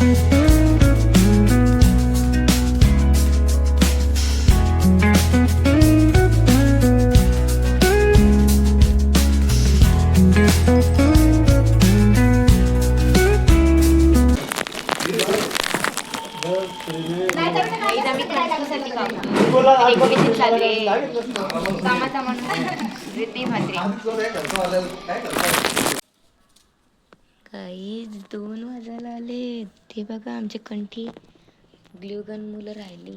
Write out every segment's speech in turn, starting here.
Guys ते बघा आमचे कंठी ग्ल्यूगन मुलं राहिली.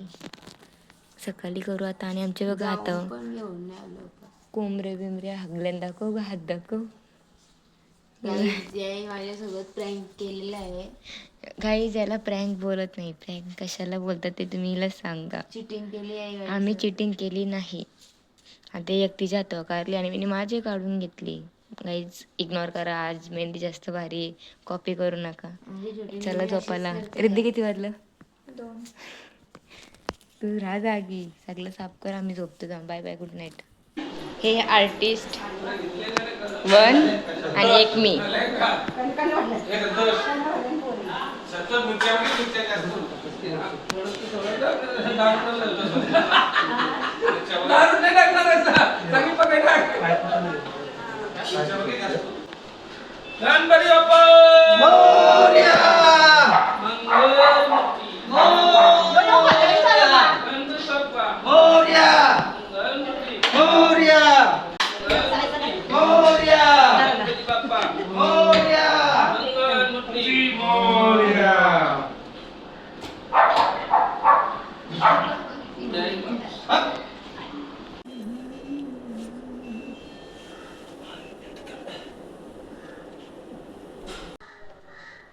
सकाळी करू आता आणि आमचे बघा आता कोंबरे बिमरे हागल्यान दाखव हात दाखव. माझ्यासोबत प्रँक केलेला आहे. काही ज्याला प्रँक बोलत नाही. प्रँक कशाला बोलतात ते तुम्ही हिला सांगा. चिटिंग केली आहे आम्ही चिटिंग केली नाही. आता एकटीच्या हातावर काढली आणि मी माझे काढून घेतली. काहीच इग्नोर करा. आज मेहंदी जास्त भारी कॉपी करू नका. म्हणजे चला झोपायला. रिद्धी किती वाजलं? तू राहा जागी सगळं साफ कर. आम्ही झोपतो जाऊ बाय बाय गुड नाईट हे आर्टिस्ट वन आणि एक मी. गणपती बाप्पा मोरया मंगल गणपती बाप्पा मोर्या गणपती मोर्या मोर्या गणपती बाप्पा मोर्या मंगलमूर्ती मोर्या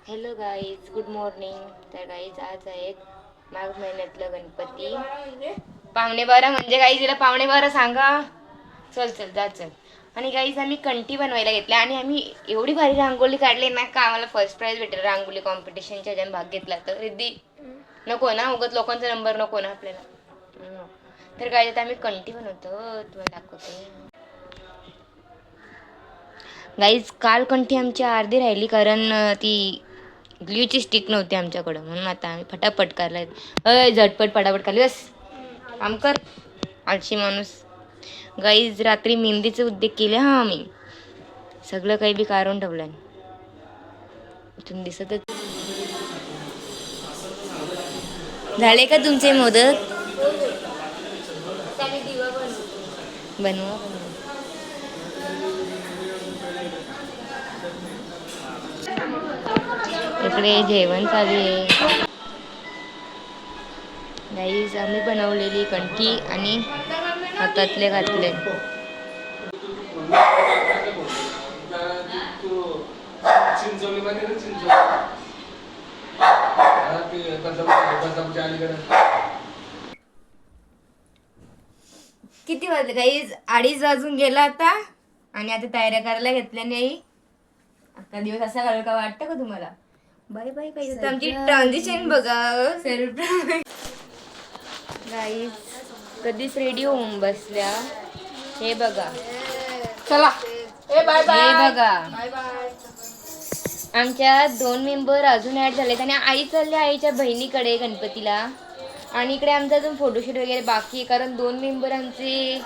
हॅलो गाईज गुड मॉर्निंग तर गाईज आज आहेत माघ महिन्यातलं गणपती. पावणे बारा म्हणजे गाईज तिला पावणे बारा सांगा. चल चल जा चल. आणि गाईज आम्ही कंठी बनवायला घेतल्या आणि आम्ही एवढी भारी रांगोळी काढली ना का आम्हाला फर्स्ट प्राईज भेटेल रांगोळी कॉम्पिटिशनच्या ज्याने भाग घेतला तर. रिद्धी नको ना उगत लोकांचा नंबर नको ना आपल्याला. तर गाईज आता आम्ही कंटी बनवतो. तुम्हाला दाखवते. गाईज काल कंठी आमची अर्धी राहिली कारण ती ग्ल्यूची स्टिक नव्हती आमच्याकडं म्हणून आता आम्ही फटाफट काढलाय. अय झटपट फटाफट काढली. बस काम कर. आळशी माणूस. गाईज रात्री मेहंदीचे उद्योग केले हा आम्ही. सगळं काही बी काढून ठेवलं इथून दिसतच. झाले का तुमचे मोदक? बनवा. इकडे जेवण चालू आहे. गाईज आम्ही बनवलेली कंठी आणि हातातले घातले. किती वाजले? गाईज अडीच वाजून गेला आता. आणि आता तयाऱ्या करायला घेतल्या नाही. आता दिवस असा घालू का वाटतं का तुम्हाला? बाय बाय आमची ट्रान्झिशन बघा गाईज कधीच रेडी होऊन बसल्या. हे बघा. चला. ए बाय हे बघा. आमच्या दोन मेंबर अजून ऍड झालेत आणि आई चालली आईच्या बहिणीकडे गणपतीला. आणि इकडे आमचा अजून फोटोशूट वगैरे बाकी आहे कारण दोन मेंबर आमचे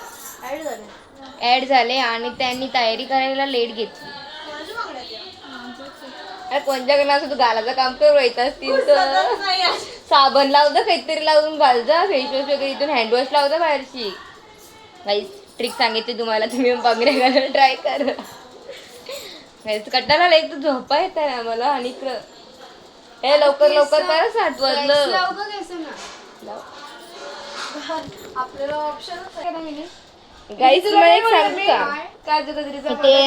ऍड झाले. आणि त्यांनी तयारी करायला लेट घेतली. अरे कोणत्याकडे असं तू गालाचं काम करू येत असतील तर? साबण लावतं काहीतरी लावून घालजा फेसवॉश वगैरे इथून हँडवॉश लावता बाहेरची काही ट्रिक सांगितली तुम्हाला तुम्ही बांगड्या घालायला ट्राय करा. आला एक तर झोपा येत आहे आम्हाला आणि हे लवकर लवकर करा सात वाजलं. आपल्याला ऑप्शन तुम्हाला एक सांगू का?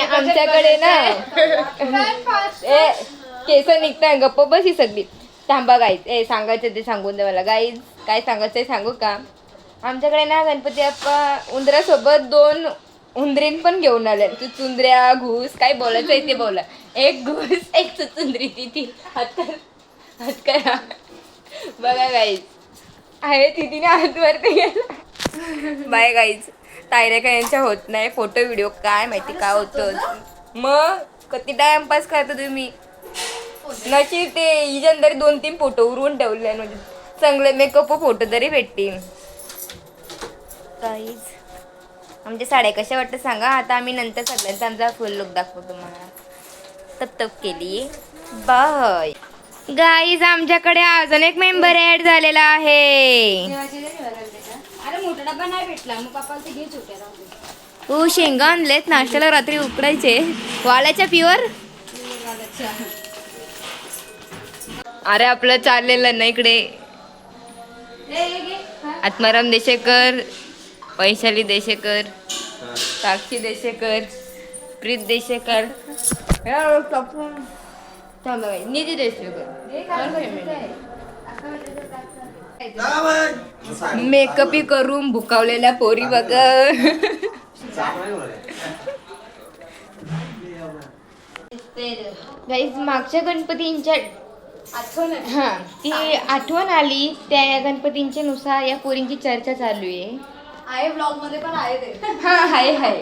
आमच्याकडे ना ए केस निघताय गप्प बस ही सगळी. थांबा गाईज ए सांगायचं ते सांगून दे मला. गाईज काय सांगायचं सांगू का? आमच्याकडे ना गणपती बाप्पा उंदरासोबत दोन उंदरीन पण घेऊन आल्या तू चुंदऱ्या घूस काय बोलायचं आहे ते बोला. एक घूस एक चुंदरी ती ती. हात कर. हात करा. बघा गाईज आहे ती तिने हात वरती गेला बाय गाईज तायऱ्या काय यांच्या होत नाही फोटो व्हिडिओ. काय माहिती काय होतं. मग किती टाइमपास करता तुम्ही? नशीब ते हिजन तरी दोन तीन फोटो उरून ठेवले म्हणजे. चांगले मेकअप फोटो तरी भेटतील. काहीच आमच्या साड्या कशा वाटतं सांगा. आता आम्ही नंतर सगळ्यांचा आमचा फुल लुक दाखवतो तुम्हाला. तप तप केली. बाय. गाईज आमच्याकडे अजून एक मेंबर ऍड झालेला आहे. अरे मोठा डबा नाही भेटला. मग पप्पाला ते. हो शेंगा आणलेत. नाश्त्याला रात्री उकडायचे. वाल्याच्या प्युअर अरे आपलं चाललेलं ना इकडे. आत्माराम देशेकर वैशाली देशेकर साक्षी देशेकर प्रीत देशेकर. निधी देशेकर. मेकअप करून भुकावलेल्या पोरी बघ. मागच्या गणपतींच्या हा ती आठवण आली त्या गणपतींच्या नुसार या पोरींची चर्चा चालू आहे. आहे ब्लॉगमध्ये पण आहे ते. हा हाय हाय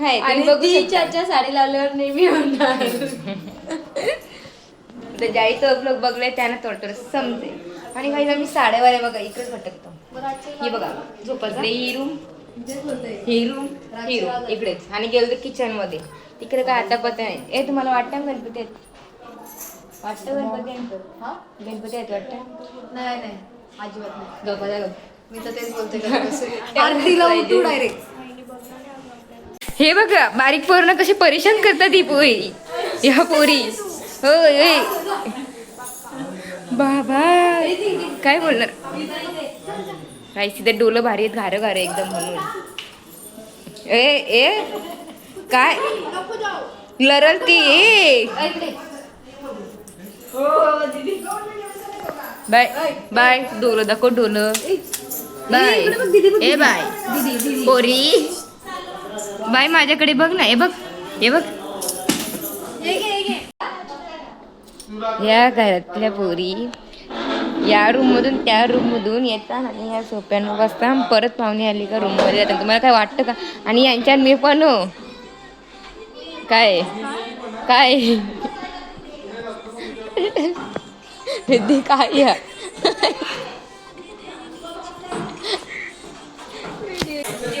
हाय आणि तुम्ही बघू शकता. चाच्या साडी लावल्यावर नेहमी तर ज्याही तो ब्लॉग बघलाय त्यांना थोडं थोडं समजेल आणि काही आम्ही साड्यावाल्या बघा इकडेच भटकतो. हे बघा झोपायचं ही रूम ही रूम ही रूम इकडेच. आणि गेलो तर किचनमध्ये. तिकडे काय आता पत्ता नाही. ए तुम्हाला वाटतं ना गणपती आहेत? वाटतं गणपती. हा? गणपती आहेत वाटतं? नाही नाही. अजिबात नाही. गप्पा मी तर तेच बोलते का आरतीला उठू डायरेक्ट हे बघा बारीक पोरणं कशी परेशान करतात ही पोरी. ह्या पोरी. हो ए. बाबा काय बोलणार? काय तिथे डोलं भारी आहेत घारं घारं एकदम म्हणून. ए ए काय? लरलती ए. बाय बाय डोलं दाखव डोलं बाय. ए बाय. पोरी. बाय माझ्याकडे बघ ना हे बघ हे बघ. या घरातल्या पोरी. या रूम मधून त्या रूम मधून येतात आणि या सोप्यानं बसता परत पाहुणे आली का रूममध्ये जातात. तुम्हाला काय वाटतं का? आणि यांच्यात मी पण हो. काय? काय? Hindi kaya. Di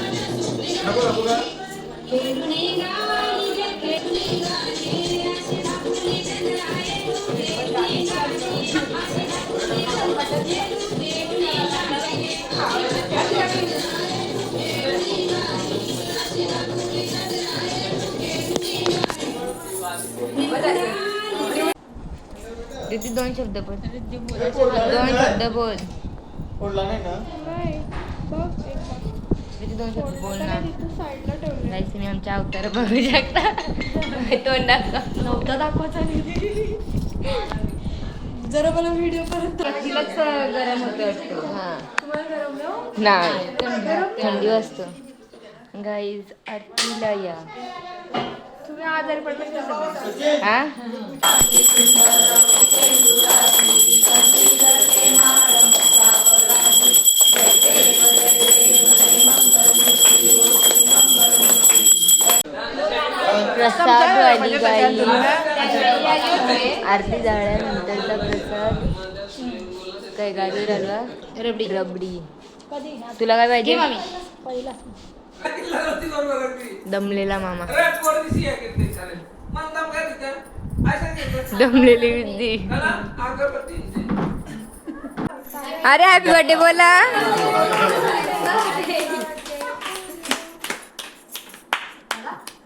दोन शब्द बोल. दोन शब्द बोल. नाही ना? दोन शब्द बोल ना. गाईस तुम्ही आमच्या अवतार बघू शकता. तोंड दाखव नव्हता दाखवायचा जरा मला व्हिडिओ परत तिलाच गरम होतं हा. तुम्हाला गरम नाही. नाही थंडी वाजतो. गाईज आरतीला या. तुम्ही आजारी पडले कसं हा प्रसाद वाली गाई आरती झाल्यानंतरचा प्रसाद काय गाजर हलवा रबडी. रबडी. तुला काय पाहिजे? दमलेला मामा. दमलेली विद्दी अरे हॅपी बर्थडे बोला.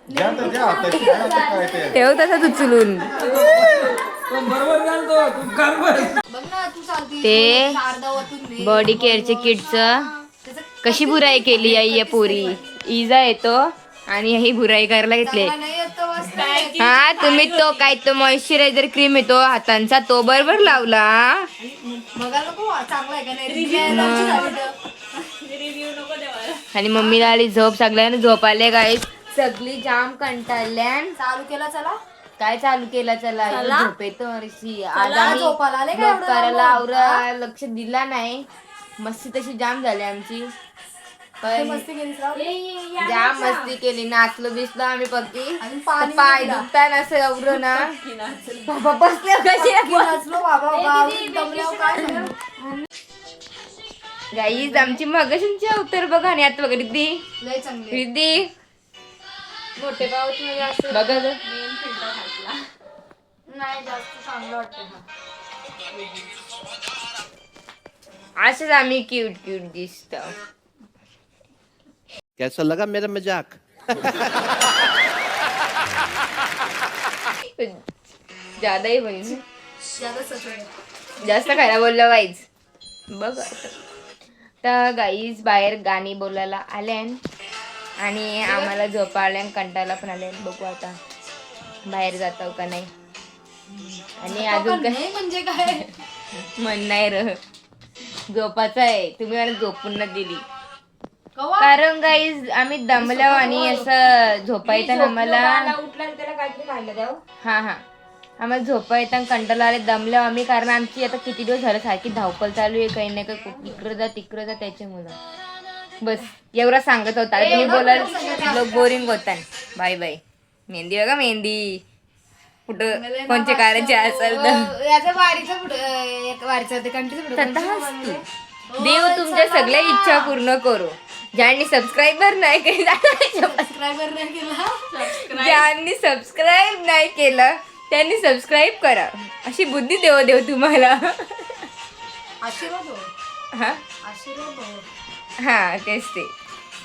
तर काय ते. ठेव घालतो तू कारभार बघ ना तू चालती ते अर्धा वतून दे. बॉडी केअरचे किटचं कशी बुराई केली आई या पोरी? इजा येतो आणि ही बुराई करायला घेतले. चांगला नाही येत तर मस्त. आहे. हा तुम्ही तो काय तो मॉइश्चरायझर क्रीम येतो हातांचा तो बरोबर लावला. बघायला नको चांगला आहे का नाही? Review लावची झाली तर. आणि मम्मीला आली झोप सगळ्यांना झोप आले गाई सगळी जाम कंटाळल्यान चालू केला चला. काय चालू केला चला? चला. झोप येतो हरशी आज चला, आम्ही झोपायला आले का लोक एवढं करायला? आवरा लक्ष दिला नाही. मस्ती तशी जाम झाली आमची. ते पण मस्ती केलीस राव. जाम मस्ती केली. नाचलो बिसलो आम्ही पक्की. पाणी पाय दिला. दुखताना असं एवढं ना. बाबा बसले कसे नाचलो बाबा बाबा दमल्यावर काय सांगू? गाईज आमची मगाशींची अवतार बघा आणि आता बघा रिद्धी. लय चांगली रिद्धी मोठे पाऊस म्हणजे असं बघा गं. नाही जास्त चांगलं वाटतं हा. असंच आम्ही क्यूट क्यूट दिसतो कैसा लगा मेरा मजाक ज्यादा ही बहीण ज्यादा सच आहे. जास्त खायला बोललं गाईज बघ आता. तर गाईज बाहेर गाणी बोलायला आल्यान आणि आम्हाला झोपा आल्यान कंटाळा पण आल्यान बघू आता बाहेर जातो का नाही. आणि अजून काय? म्हणजे काय? मन नाही र. झोपाचं आहे. तुम्ही मला झोपून दिली. कारण गाईज आम्ही दमलो आणि असं झोपा येताना आम्हाला उठला त्याला काहीतरी खायला द्यावं हा हा. आम्हाला झोपा येताना कंटाळा आले. दमलो आम्ही कारण आमची आता किती दिवस झालं सारखी धावपळ चालू आहे. काही नाही काही इकडं जा तिकडं जा त्याच्यामुळं. बस एवढा सांगत होता. तुम्ही बोलाल लोक बोरिंग होता बाय बाय. मेहंदी बघा मेहंदी. कुठं कोणचे काराचे असेल. देव तुमच्या सगळ्या इच्छा पूर्ण करू. ज्यांनी सबस्क्राईबर नाही केला सबस्क्रायबर नाही केला. ज्यांनी सबस्क्राईब नाही केलं त्यांनी सबस्क्राईब करा. अशी बुद्धी देव देव तुम्हाला. आशीर्वाद हो. हा? आशीर्वाद हो हा तेच ते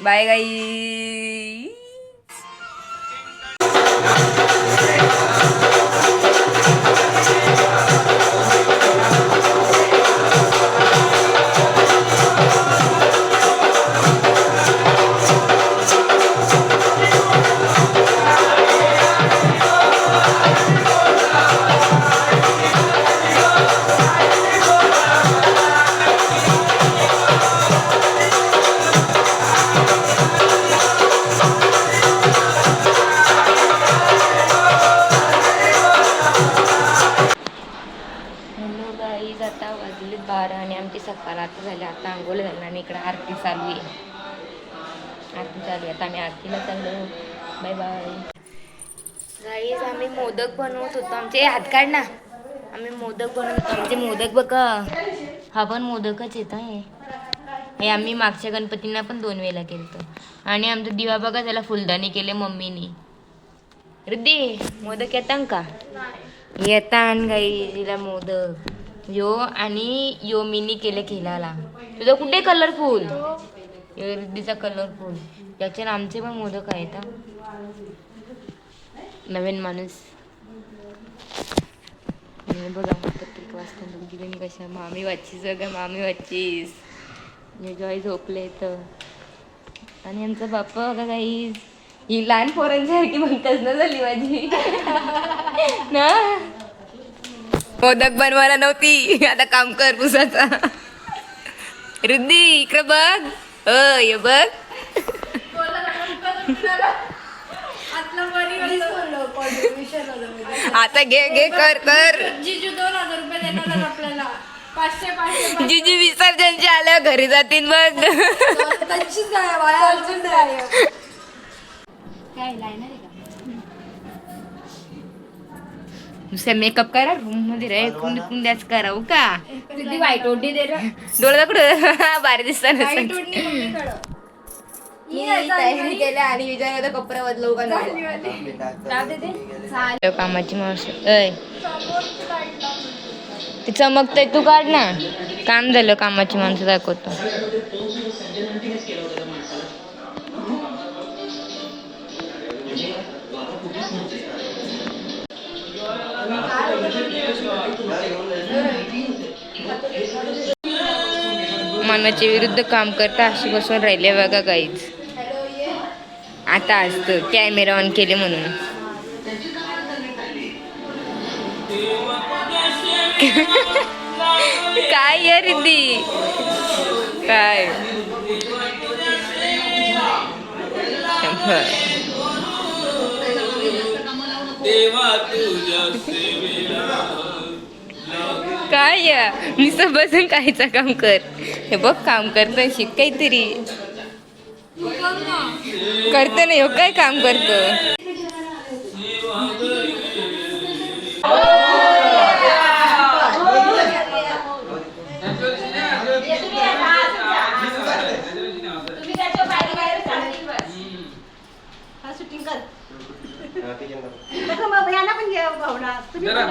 बाय गाई काढ ना. आम्ही मोदक बनवतो. होतो आमचे मोदक बघा हा पण मोदकच येत आहे हे. आम्ही मागच्या गणपतींना पण दोन वेळेला केलं आणि आमचा दिवा बघा त्याला फुलदाणी केले मम्मीनी. रुद्दी मोदक येतान का? येतान गाई तिला मोदक. यो आणि यो मिनी केले खेळायला तुझा कुठे कलरफुल यो रुद्दीचा कलरफुल याच्यावर आमचे पण मोदक आहेत नवीन माणूस. आणि बघा प्रत्येक वाजता दोघी जणी कशा मामी वाचीस बघा मामी वाचीस. जॉय झोपले तर आणि यांचा बाप्पा बघा काही ही लहान पोरांसारखी म्हणताच ना झाली माझी. ना? मोदक बनवायला नव्हती. आता काम कर पुसाचा. रुद्दी इकडे बघ. अ ये बघ. आता घे घे कर कर. जिजू दोन हजार रुपये देणार आपल्याला. पाचशे पाचशे जिजी विसर्जनचे आल्या घरी जातील मग. त्यांचीच काय वाया अजून काय लाईन आहे का? नुसतं मेकअप करा रूममध्ये रे कुंडी कुंड्याच करावं का? किती वाईट ओढी दे रे डोळे दाखवड भारी दिसताना ओढणी मी तयारी केल्या आणि विचार होता कपडे बदलवू का. कामाची माणसं अय ते चमकतय तू काढ ना. काम झालं कामाची माणसं दाखवतो. मनाच्या विरुद्ध काम करता अशी बसून राहिले बघा काहीच आता असतं कॅमेरा ऑन केले म्हणून. काय या रिद्धी काय? काय या? नुसतं बसून काहीचं काम कर. हे बघ काम करत शिक काहीतरी. करतं नाही हो काय काम करतं? जरा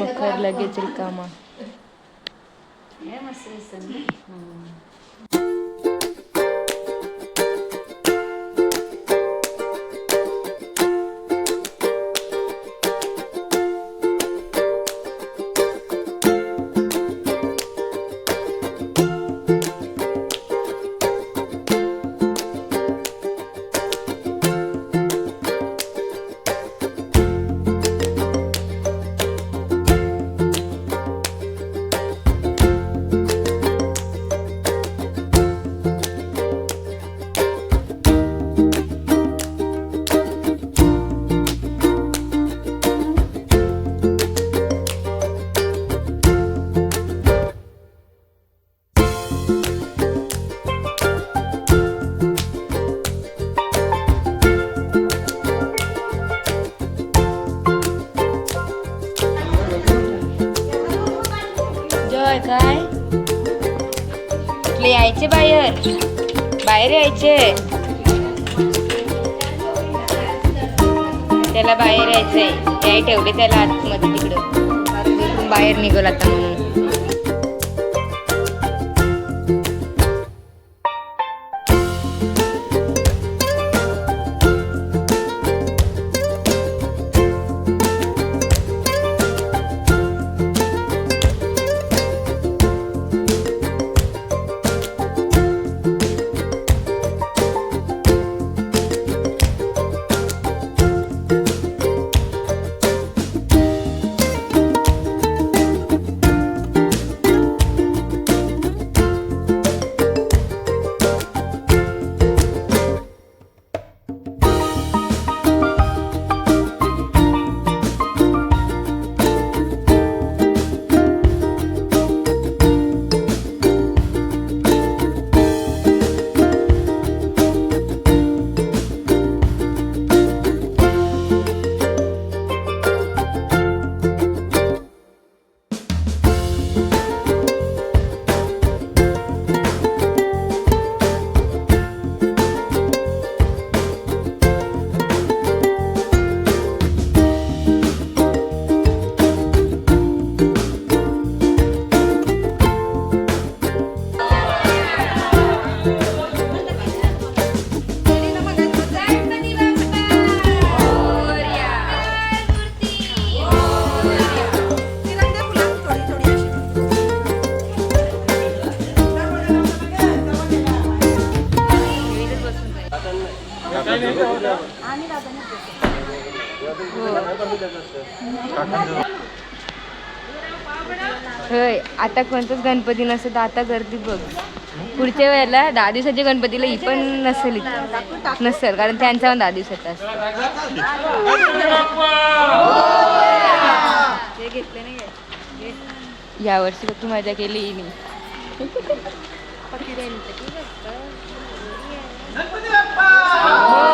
मकर लगेच रिकामा. बाहेर त्याला बाहेर यायचंय. त्याही ठेवले त्याला आतमध्ये तिकडं. बाहेर निघल आता आता कोणताच गणपती नसतं तर आता गर्दी बघ. पुढच्या वेळेला दहा दिवसाच्या गणपतीला ही पण नसेल इथं. नसेल कारण त्यांचा पण दहा दिवसाचा असतो. ते घेतले नाही काय या वर्षी फक्त मजा केली मी. होय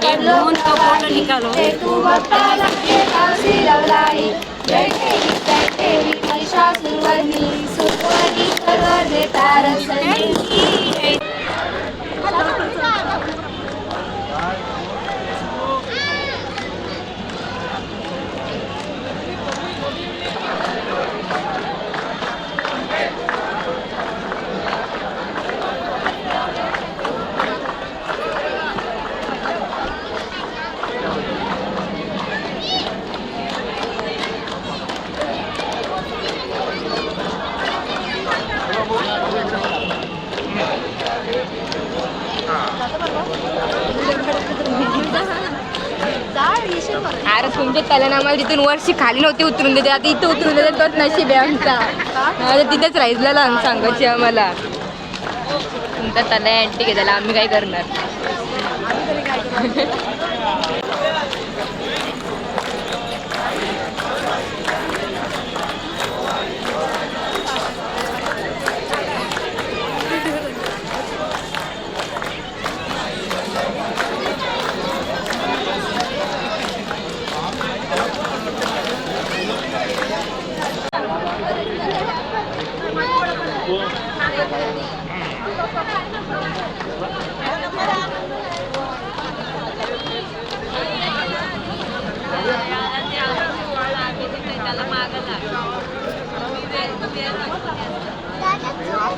è molto buono di calore. Se tu porta la pietra si lavrai, perché ti stai e mi lascia su ogni, su. अरे तुमच्या त्याला आम्हाला तिथून वर्षी खाली नव्हती उतरून देते. आता इथं उतरून देते तोच नशीब आहे आमचा. तिथेच राहिलेला सांगायची आम्हाला. तुमचा तला अँटी घेतला आम्ही काय करणार?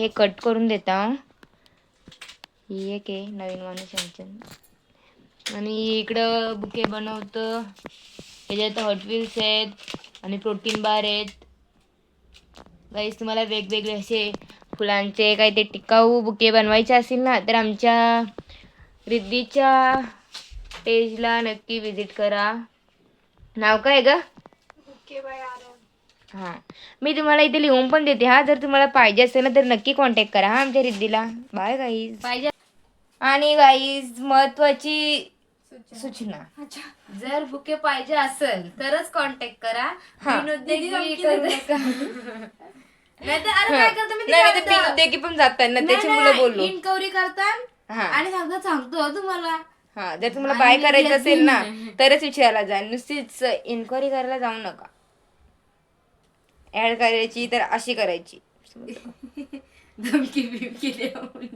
हे कट करून देता. एक आहे नवीन माणूस यांच्या आणि इकडं बुके बनवतं. ह्याच्यात हॉटविल्स आहेत आणि प्रोटीन बार आहेत. गाईस तुम्हाला वेगवेगळे असे फुलांचे काही ते टिकाऊ बुके बनवायचे असतील ना तर आमच्या रिद्धीच्या पेजला नक्की विजिट करा. नाव काय ग? हां. मी तुम्हाला इथे लिहून पण देते हा. जर तुम्हाला पाहिजे असेल ना तर नक्की कॉन्टॅक्ट करा हा आमच्या रिद्धीला. बाय गाईज पाहिजे. आणि गाईज महत्वाची सूचना. जर बुके पाहिजे असेल तरच कॉन्टॅक्ट करा. हा. नका नाहीतर अरे काय करतो मी नाही ते पण जातात ना त्याची मुलं बोललो. इन्क्वायरी करतात हा. आणि सांगतात सांगतो तुम्हाला. हा जर तुम्हाला बाय करायचं असेल ना तरच विचारायला जा. नुसतीच इन्क्वायरी करायला जाऊ नका. ऍड करायची तर अशी करायची. धमकी बिमकी देऊन